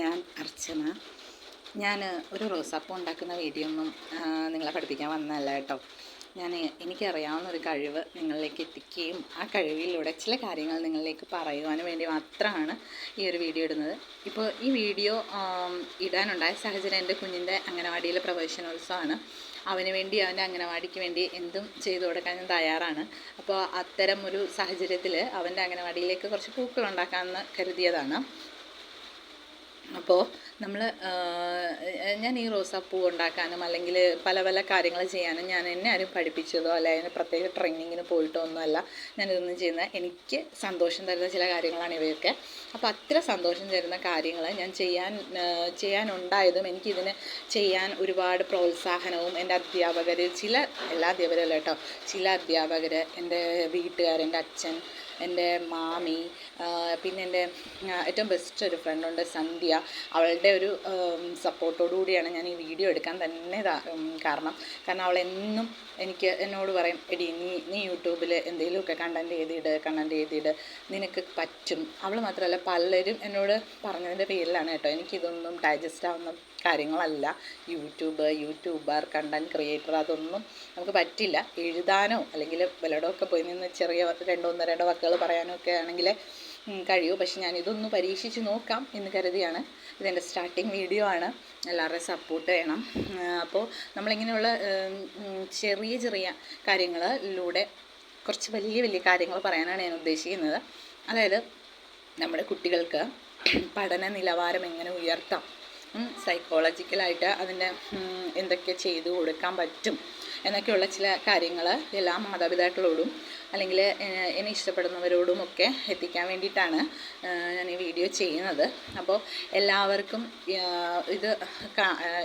ഞാൻ അർച്ചന. ഞാൻ ഒരു റോസാപ്പൂ ഉണ്ടാക്കുന്ന വീഡിയോ ഒന്നും നിങ്ങളെ പഠിപ്പിക്കാൻ വന്നതല്ല കേട്ടോ. ഞാൻ എനിക്കറിയാവുന്ന ഒരു കഴിവ് നിങ്ങളിലേക്ക് എത്തിക്കുകയും ആ കഴിവിലൂടെ ചില കാര്യങ്ങൾ നിങ്ങളിലേക്ക് പറയുവാനും വേണ്ടി മാത്രമാണ് ഈ ഒരു വീഡിയോ ഇടുന്നത്. ഇപ്പോൾ ഈ വീഡിയോ ഇടാനുണ്ടായ സാഹചര്യം എന്റെ കുഞ്ഞിന്റെ അംഗനവാടിയിലെ പ്രവേശനോത്സവമാണ്. അവന് വേണ്ടി അവന്റെ അംഗനവാടിക്ക് വേണ്ടി എന്തും ചെയ്തു കൊടുക്കാൻ ഞാൻ തയ്യാറാണ്. അപ്പോൾ അത്തരം ഒരു സാഹചര്യത്തിൽ അവന്റെ അംഗനവാടിയിലേക്ക് കുറച്ച് പൂക്കൾ ഉണ്ടാക്കാമെന്ന് കരുതിയതാണ്. അപ്പോൾ നമ്മൾ ഞാൻ ഈ റോസാപ്പൂ ഉണ്ടാക്കാനും അല്ലെങ്കിൽ പല പല കാര്യങ്ങൾ ചെയ്യാനും ഞാൻ എന്നെ ആരും പഠിപ്പിച്ചതോ അല്ല അതിന് പ്രത്യേക ട്രെയിനിങ്ങിന് പോയിട്ടോ ഒന്നുമല്ല ഞാനിതൊന്നും ചെയ്യുന്ന എനിക്ക് സന്തോഷം തരുന്ന ചില കാര്യങ്ങളാണ് ഇവയൊക്കെ. അപ്പോൾ അത്ര സന്തോഷം തരുന്ന കാര്യങ്ങൾ ഞാൻ ചെയ്യാൻ ചെയ്യാനുണ്ടായതും എനിക്കിതിന് ചെയ്യാൻ ഒരുപാട് പ്രോത്സാഹനവും എന്റെ അധ്യാപകർ ചില എല്ലാ അധ്യാപകരല്ല കേട്ടോ ചില അധ്യാപകർ എന്റെ വീട്ടുകാർ എന്റെ അച്ഛൻ എന്റെ മാമി പിന്നെ എന്റെ ഏറ്റവും ബെസ്റ്റ് ഒരു ഫ്രണ്ടുണ്ട് സന്ധ്യ. അവളുടെ ഒരു സപ്പോർട്ടോടു കൂടിയാണ് ഞാൻ ഈ വീഡിയോ എടുക്കാൻ തന്നെ കാരണം. കാരണം അവൾ എന്നും എനിക്ക് എന്നോട് പറയും എടി നീ നീ യൂട്യൂബിൽ എന്തെങ്കിലുമൊക്കെ കണ്ടന്റ് എഴുതിയിട് കണ്ടന്റ് എഴുതിയിട്. നിനക്ക് പറ്റും. അവൾ മാത്രമല്ല പലരും എന്നോട് പറഞ്ഞതിന്റെ പേരിലാണ് കേട്ടോ. എനിക്കിതൊന്നും ഡൈജസ്റ്റ് ആവുന്ന കാര്യങ്ങളല്ല. യൂട്യൂബ് യൂട്യൂബർ കണ്ടന്റ് ക്രിയേറ്റർ അതൊന്നും നമുക്ക് പറ്റില്ല. എഴുതാനോ അല്ലെങ്കിൽ വല്ലയിടമൊക്കെ പോയി നിന്ന് ചെറിയ രണ്ടോ ഒന്നോ രണ്ടോ വാക്കുകൾ പറയാനും ഒക്കെ ആണെങ്കിൽ കഴിയൂ. പക്ഷെ ഞാൻ ഇതൊന്ന് പരീക്ഷിച്ച് നോക്കാം എന്ന് കരുതിയാണ്. ഇതെന്റെ സ്റ്റാർട്ടിങ് വീഡിയോ ആണ്. എല്ലാവരുടെയും സപ്പോർട്ട് വേണം. അപ്പോൾ നമ്മളിങ്ങനെയുള്ള ചെറിയ ചെറിയ കാര്യങ്ങളിലൂടെ കുറച്ച് വലിയ വലിയ കാര്യങ്ങൾ പറയാനാണ് ഞാൻ ഉദ്ദേശിക്കുന്നത്. അതായത് നമ്മുടെ കുട്ടികൾക്ക് പഠന നിലവാരം എങ്ങനെ ഉയർത്താം. സൈക്കോളജിക്കലായിട്ട് അതിന്റെ എന്തൊക്കെ ചെയ്തു കൊടുക്കാൻ പറ്റും എന്നൊക്കെയുള്ള ചില കാര്യങ്ങൾ എല്ലാ മാതാപിതാക്കളോടും അല്ലെങ്കിൽ എന്നെ ഇഷ്ടപ്പെടുന്നവരോടും ഒക്കെ എത്തിക്കാൻ വേണ്ടിയിട്ടാണ് ഞാൻ ഈ വീഡിയോ ചെയ്യുന്നത്. അപ്പോൾ എല്ലാവർക്കും ഇത്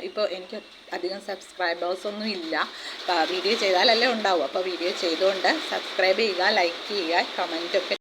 ഇപ്പോൾ എനിക്ക് അധികം സബ്സ്ക്രൈബേഴ്സ് ഒന്നും ഇല്ല. അപ്പോൾ വീഡിയോ ചെയ്താലല്ലേ ഉണ്ടാവും. അപ്പോൾ വീഡിയോ ചെയ്തുകൊണ്ട് സബ്സ്ക്രൈബ് ചെയ്യുക ലൈക്ക് ചെയ്യുക കമന്റൊക്കെ